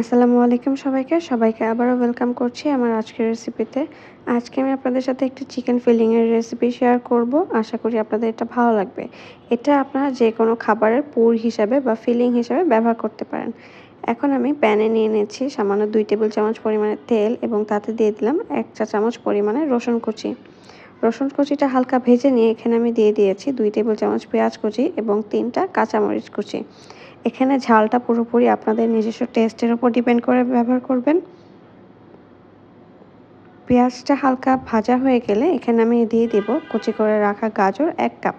আসসালামু আলাইকুম সবাইকে। সবাইকে আবারও ওয়েলকাম করছি আমার আজকের রেসিপিতে আজকে আমি আপনাদের সাথে একটি চিকেন ফিলিংয়ের রেসিপি শেয়ার করব। আশা করি আপনাদের এটা ভালো লাগবে। এটা আপনারা যে কোনো খাবারের পুর হিসাবে বা ফিলিং হিসাবে ব্যবহার করতে পারেন। এখন আমি প্যানে নিয়ে নিচ্ছি সামান্য দুই টেবিল চামচ পরিমাণে তেল এবং তাতে দিয়ে দিলাম এক চা চামচ পরিমাণে রসুন কুচি। রসুন কুচিটা হালকা ভেজে নিয়ে এখানে আমি দিয়ে দিয়েছি দুই টেবিল চামচ পেঁয়াজ কুচি এবং তিনটা কাঁচামরিচ কুচি। এখানে ঝালটা পুরোপুরি আপনাদের নিজস্ব টেস্টের উপর ডিপেন্ড করে ব্যবহার করবেন। পেঁয়াজটা হালকা ভাজা হয়ে গেলে এখানে আমি দিয়ে দিব কুচি করে রাখা গাজর এক কাপ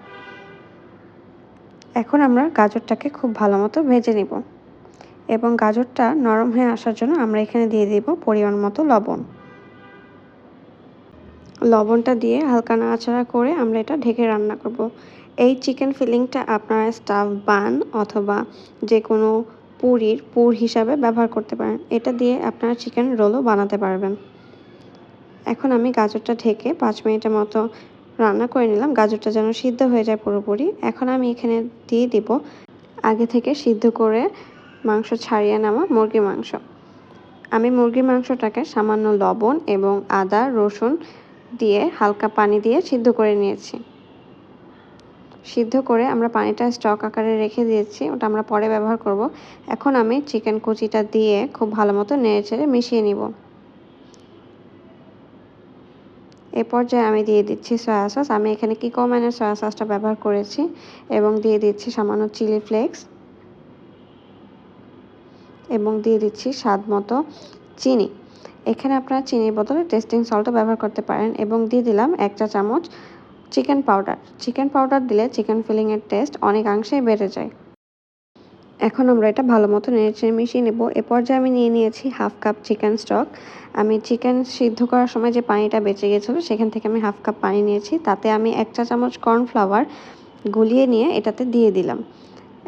এখন আমরা গাজরটাকে খুব ভালো মতো ভেজে নিব। এবং গাজরটা নরম হয়ে আসার জন্য আমরা এখানে দিয়ে দিব পরিমাণ মতো লবণ। লবণটা দিয়ে হালকা নাড়াচাড়া করে আমরা এটা ঢেকে রান্না করব। এই চিকেন ফিলিংটা আপনারা স্টাফ বান অথবা যে কোনো পুরির পুর হিসাবে ব্যবহার করতে পারেন। এটা দিয়ে আপনারা চিকেন রোলও বানাতে পারবেন। এখন আমি গাজরটা ঢেকে পাঁচ মিনিটের মতো রান্না করে নিলাম। গাজরটা যেন সিদ্ধ হয়ে যায় পুরোপুরি। এখন আমি এখানে দিয়ে দিব আগে থেকে সিদ্ধ করে মাংস ছাড়িয়ে নেওয়া মুরগি মাংস। আমি মুরগি মাংসটাকে সামান্য লবণ এবং আদা, রসুন দিয়ে হালকা পানি দিয়ে সিদ্ধ করে নিয়েছি। সিদ্ধ করে আমরা পানিটা স্টক আকারে রেখে দিয়েছি, ওটা আমরা পরে ব্যবহার করব। এখন আমি চিকেন কুচিটা দিয়ে খুব ভালো মতো নেড়ে চেড়ে মিশিয়ে নিব। এ পর্যায়ে আমি দিয়ে দিচ্ছি সয়া সস। আমি এখানে কিকো ম্যানের সয়া সসটা ব্যবহার করেছি এবং দিয়ে দিচ্ছি সামান্য চিলি ফ্লেক্স এবং দিয়ে দিচ্ছি স্বাদ মতো চিনি। এখানে আপনারা চিনির বদলে টেস্টিং সল্টও ব্যবহার করতে পারেন এবং দিয়ে দিলাম এক চা চামচ চিকেন পাউডার। চিকেন পাউডার দিলে চিকেন ফিলিংয়ের টেস্ট অনেকাংশেই বেড়ে যায়। এখন আমরা এটা ভালো মতো নেড়ে মিশিয়ে নেব। এ পর্যায়ে আমি নিয়ে নিয়েছি হাফ কাপ চিকেন স্টক। আমি চিকেন সিদ্ধ করার সময় যে পানিটা বেঁচে গেছিল, সেখান থেকে আমি হাফ কাপ পানি নিয়েছি। তাতে আমি এক চা চামচ কর্নফ্লাওয়ার গুলিয়ে নিয়ে এটাতে দিয়ে দিলাম।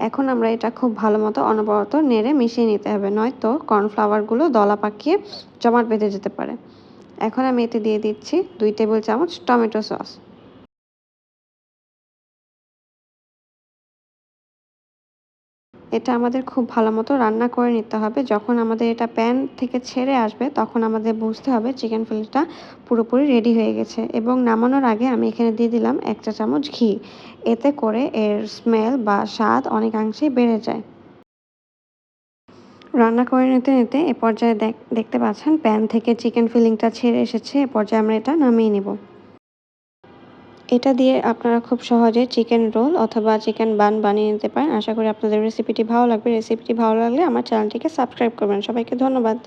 এখন আমরা এটা খুব ভালো মতো অনবরত নেড়ে মিশিয়ে নিতে হবে, নয়তো কর্নফ্লাওয়ারগুলো দলা পাকিয়ে জমাট বেঁধে যেতে পারে। এখন আমি এতে দিয়ে দিচ্ছি দুই টেবিল চামচ টমেটো সস। এটা আমাদের খুব ভালো মতো রান্না করে নিতে হবে। যখন আমাদের এটা প্যান থেকে ছেড়ে আসবে, তখন আমাদের বুঝতে হবে চিকেন ফিলটা পুরোপুরি রেডি হয়ে গেছে। এবং নামানোর আগে আমি এখানে দিয়ে দিলাম এক চা চামচ ঘি। এতে করে এর স্মেল বা স্বাদ অনেকাংশেই বেড়ে যায়। রান্না করে নিতে নিতে এ পর্যায়ে দেখতে পাচ্ছেন প্যান থেকে চিকেন ফিলিংটা ছেড়ে এসেছে। এ পর্যায়ে আমরা এটা নামিয়ে নেব। এটা দিয়ে আপনারা খুব সহজে চিকেন রোল অথবা চিকেন বান বানিয়ে নিতে পারেন। আশা করি আপনাদের রেসিপিটি ভালো লাগবে। রেসিপিটি ভালো লাগলে আমার চ্যানেলটিকে সাবস্ক্রাইব করবেন। সবাইকে ধন্যবাদ।